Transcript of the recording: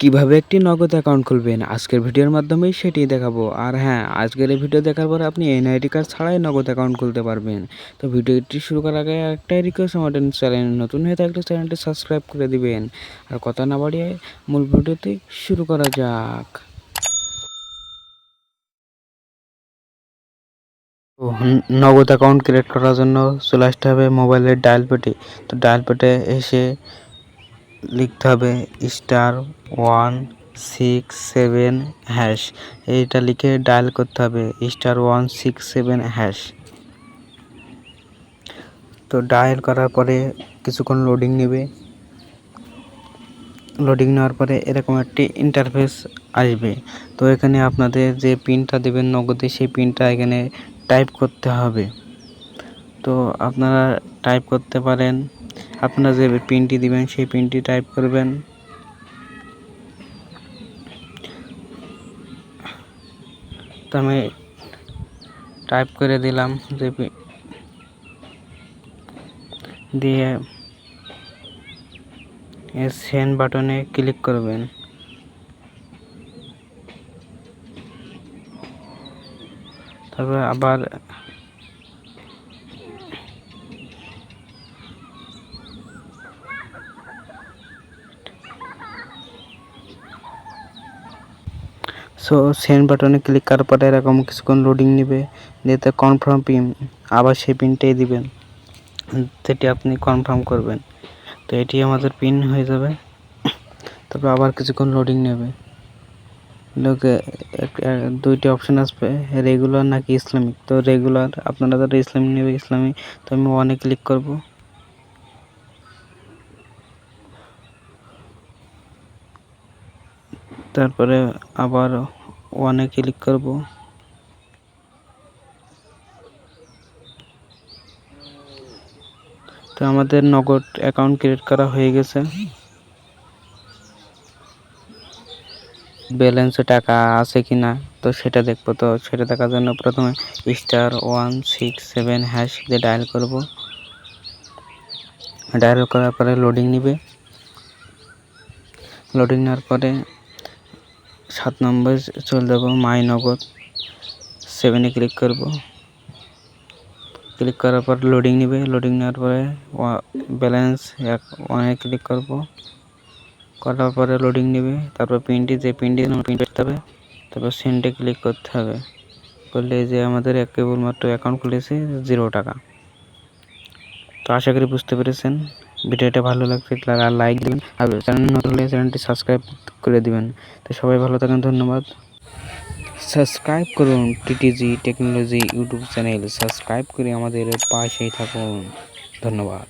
কীভাবে একটি নগদ অ্যাকাউন্ট খুলবেন? আজকের ভিডিওর মাধ্যমেই সেটি দেখাবো। আর হ্যাঁ আজকের এই ভিডিও দেখার পর আপনি এনআইডি কার্ড ছাড়াই নগদ অ্যাকাউন্ট খুলতে পারবেন। তো ভিডিওটি শুরু করার আগে একটাই রিকোয়েস্ট আমাদের চ্যানেল নতুন হয়ে থাকলে চ্যানেলটি সাবস্ক্রাইব করে দিবেন। আর কথা না বাড়িয়ে মূল ভিডিওতে শুরু করা যাক। নগদ অ্যাকাউন্ট ক্রিয়েট করার জন্য চলে আসতে হবে মোবাইলের ডায়াল পেটে তো ডায়াল পেটে এসে লিখতে হবে star one six seven hash. এইটা লিখে ডায়াল করতে হবে star one six seven hash. তো ডায়াল করার পরে কিছুক্ষণ লোডিং নেবে। লোডিং নেওয়ার পরে এরকম একটি ইন্টারফেস আসবে। তো এখানে আপনাদের যে পিনটা দেবেন নগদে, সেই পিনটা এখানে টাইপ করতে হবে। তো আপনারা টাইপ করতে পারেন আপনারা যে পিনটি দিবেন, সেই পিনটি টাইপ করবেন। তো আমি টাইপ করে দিলাম যে দিয়ে সেন্ড বাটনে ক্লিক করবেন। তারপর আবার সো সেন্ড বাটনে ক্লিক করার পরে এরকম কিছুক্ষণ লোডিং নেবে যেতে কনফার্ম পিন আবার সেই পিনটাই দিবেন। যেটি আপনি কনফার্ম করবেন। তো এটি আমাদের পিন হয়ে যাবে। তারপর আবার কিছুক্ষণ লোডিং নেবে। লোকে দুইটি অপশান আসবে রেগুলার নাকি ইসলামিক? তো রেগুলার আপনারা যারা ইসলামিক নেবে, ইসলামিক, তো আমি ওয়ানে ক্লিক করব। তারপরে আবার ওয়ানে ক্লিক করব। তো আমাদের নগদ অ্যাকাউন্ট ক্রিয়েট করা হয়ে গেছে। ব্যালেন্সে টাকা আছে কি না তো সেটা দেখব। তো সেটা দেখার জন্য প্রথমে star one six seven hash দিয়ে ডায়াল করব। ডায়াল করার পরে লোডিং নিবে। লোডিং নেওয়ার পরে সাত নম্বর চলে যাব মাই নগদ সেভেনে ক্লিক করব। ক্লিক করার পর লোডিং নেবে। লোডিং নেওয়ার পরে ব্যালেন্স এক ওয়ানে ক্লিক করব। করার পরে লোডিং নেবে। তারপর পিনটি যে পিনটি পিন করতে হবে। তারপর সেন্টে ক্লিক করতে হবে। করলে যে আমাদের কেবলমাত্র অ্যাকাউন্ট খুলেছে জিরো টাকা। তো আশা করি বুঝতে পেরেছেন। ভিডিওটা ভালো লাগলে লাইক দেবেন। আর চ্যানেল নতুন হলে চ্যানেলটি সাবস্ক্রাইব করে দেবেন। তো সবাই ভালো থাকেন ধন্যবাদ। সাবস্ক্রাইব করুন TTG technology YouTube channel subscribe করে আমাদের পাশেই থাকুন। ধন্যবাদ।